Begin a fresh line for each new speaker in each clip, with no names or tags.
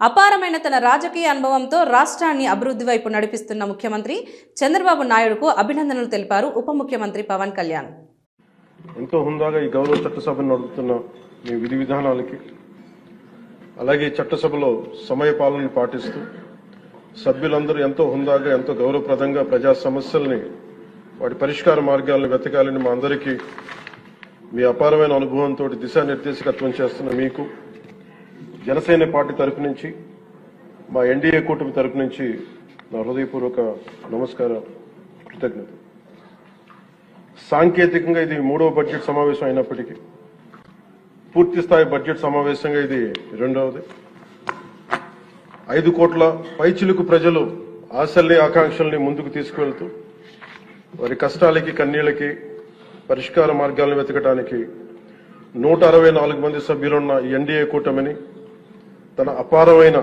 అపారమైన తన రాజకీయ అనుభవంతో రాష్ట్రాన్ని అభివృద్ధి వైపు నడిపిస్తున్న ముఖ్యమంత్రి చంద్రబాబు నాయుడుకు అభినందనలు తెలిపారు ఉప ముఖ్యమంత్రి పవన్ కళ్యాణ్.
ఎంతో హుందాగా ఈ గౌరవ చట్టసభను నడుపుతున్న మీ విధి విధానాలకి అలాగే చట్టసభలో సమయ పాలనను పాటిస్తూ సభ్యులందరూ ఎంతో హుందాగా ఎంతో గౌరవప్రదంగా ప్రజా సమస్యల్ని వాటి పరిష్కార మార్గాలను వెతకాలని మా అందరికీ మీ అపారమైన అనుభవంతో దిశానిర్దేశకత్వం చేస్తున్న మీకు జనసేన పార్టీ తరఫు నుంచి మా ఎన్డీఏ కూటమి తరఫు నుంచి నా హృదయపూర్వక నమస్కారం కృతజ్ఞత. సాంకేతికంగా ఇది మూడవ బడ్జెట్ సమావేశం అయినప్పటికీ పూర్తి స్థాయి బడ్జెట్ సమావేశంగా ఇది రెండవది. ఐదు కోట్ల పైచిలుకు ప్రజలు ఆశల్ని ఆకాంక్షల్ని ముందుకు తీసుకువెళ్తూ వారి కష్టాలకి కన్నీళ్ళకి పరిష్కార మార్గాలను వెతకడానికి నూట అరవై నాలుగు మంది సభ్యులున్న ఎన్డీఏ కూటమిని తన అపారమైన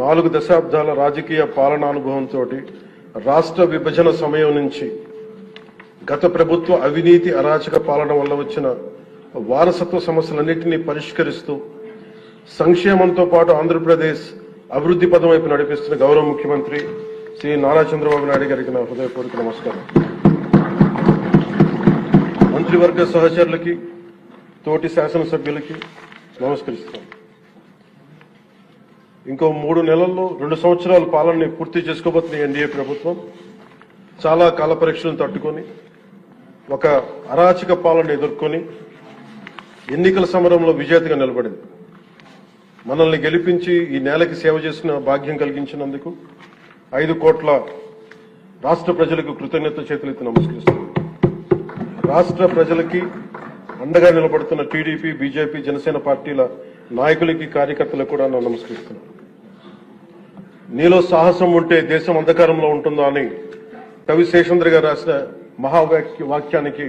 నాలుగు దశాబ్దాల రాజకీయ పాలనానుభవంతో రాష్ట్ర విభజన సమయం నుంచి గత ప్రభుత్వ అవినీతి అరాచక పాలన వల్ల వచ్చిన వారసత్వ సమస్యలన్నింటినీ పరిష్కరిస్తూ సంక్షేమంతో పాటు ఆంధ్రప్రదేశ్ అభివృద్ధి పదం వైపు నడిపిస్తున్న గౌరవ ముఖ్యమంత్రి శ్రీ నారా చంద్రబాబు నాయుడు గారికి నా హృదయపూర్వక నమస్కారం. మంత్రివర్గ సహచరులకి తోటి శాసనసభ్యులకి నమస్కరిస్తాను ఇంకో మూడు నెలల్లో రెండు సంవత్సరాల పాలనని పూర్తి చేసుకోబోతున్న ఎన్డీఏ ప్రభుత్వం. చాలా కాల పరీక్షలను తట్టుకొని ఒక అరాచక పాలన ఎదుర్కొని ఎన్నికల సమరంలో విజేతగా నిలబడింది. మనల్ని గెలిపించి ఈ నేలకి సేవ చేసిన భాగ్యం కలిగించినందుకు ఐదు కోట్ల రాష్ట్ర ప్రజలకు కృతజ్ఞత చేతులెత్తి నమస్కరిస్తుంది రాష్ట్ర ప్రజలకి అండగా నిలబడుతున్న టీడీపీ బీజేపీ జనసేన పార్టీల నాయకులకి కార్యకర్తలకు కూడా నమస్కరిస్తున్నాను. నీలో సాహసం ఉంటే దేశం అంధకారంలో ఉంటుందో అని కవి శేషేంద్ర గారు రాసిన మహావాక్య వాక్యానికి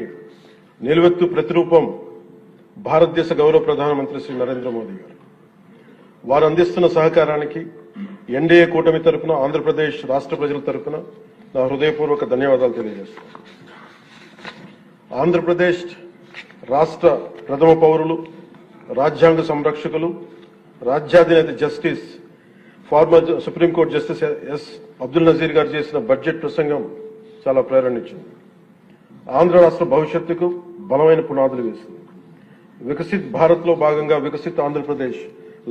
నిలువెత్తు ప్రతిరూపం భారతదేశ గౌరవ ప్రధానమంత్రి శ్రీ నరేంద్ర మోదీ గారు. వారు అందిస్తున్న సహకారానికి ఎన్డీఏ కూటమి తరపున ఆంధ్రప్రదేశ్ రాష్ట్ర ప్రజల తరపున నా హృదయపూర్వక ధన్యవాదాలు తెలియజేస్తున్నాను. ఆంధ్రప్రదేశ్ రాష్ట్ర ప్రథమ పౌరులు రాజ్యాంగ సంరక్షకులు రాజ్యాధినేత justice former supreme court justice S Abdul Nazeer గారు చేసిన బడ్జెట్ ప్రసంగం చాలా ప్రేరణించింది ఆంధ్ర రాష్ట్ర భవిష్యత్తుకు బలమైన పునాదులు వేసింది. వికసిత్ భారత్లో భాగంగా వికసిత్ ఆంధ్రప్రదేశ్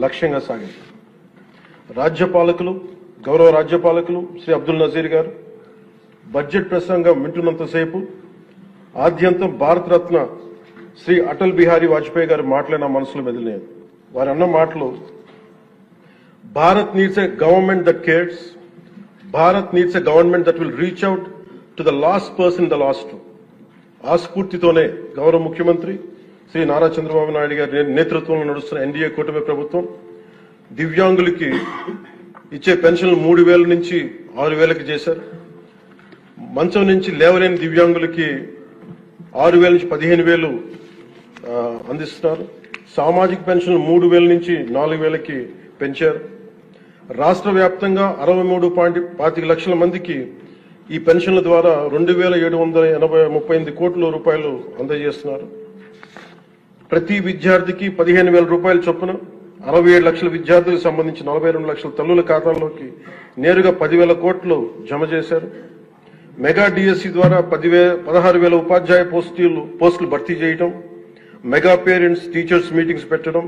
లక్ష్యంగా సాగింది. రాజ్యపాలకులు గౌరవ రాజ్యపాలకులు శ్రీ అబ్దుల్ నజీర్ గారు బడ్జెట్ ప్రసంగం వింటున్నంతసేపు ఆద్యంతం భారతరత్న శ్రీ అటల్ బిహారీ వాజ్పేయి గారు మాటలే నా మనసులో మెదిలినాయి. వారు అన్న మాటలు Bharat needs a government that cares Bharat needs a government that will reach out to the last person the last ఆ స్ఫూర్తితోనే గౌరవ ముఖ్యమంత్రి శ్రీ నారా చంద్రబాబు నాయుడు గారి నేతృత్వంలో నడుస్తున్న ఎన్డీఏ కూటమి ప్రభుత్వం దివ్యాంగులకి ఇచ్చే పెన్షన్లు మూడు వేల నుంచి ఆరు వేలకి చేశారు. మంచం నుంచి లేవలేని దివ్యాంగులకి ఆరు వేల నుంచి పదిహేను వేలు అందిస్తున్నారు. సామాజిక పెన్షన్ మూడు వేల నుంచి నాలుగు వేలకి పెంచారు. రాష్ట్ర వ్యాప్తంగా అరవై మూడు పాయింట్ పాతిక లక్షల మందికి ఈ పెన్షన్ల ద్వారా రెండు వేల ఏడు వందల ఎనభై ముప్పై ఎనిమిది కోట్ల రూపాయలు అందజేస్తున్నారు. ప్రతి విద్యార్థికి పదిహేను వేల రూపాయల చొప్పున అరవై ఏడు లక్షల విద్యార్థులకు సంబంధించి నలభై రెండు లక్షల తల్లుల ఖాతాల్లోకి నేరుగా పదివేల కోట్లు జమ చేశారు. మెగా డిఎస్సి ద్వారా పదివే పదహారు వేల ఉపాధ్యాయ పోస్టులు పోస్టులు భర్తీ చేయటం మెగా పేరెంట్స్ టీచర్స్ మీటింగ్స్ పెట్టడం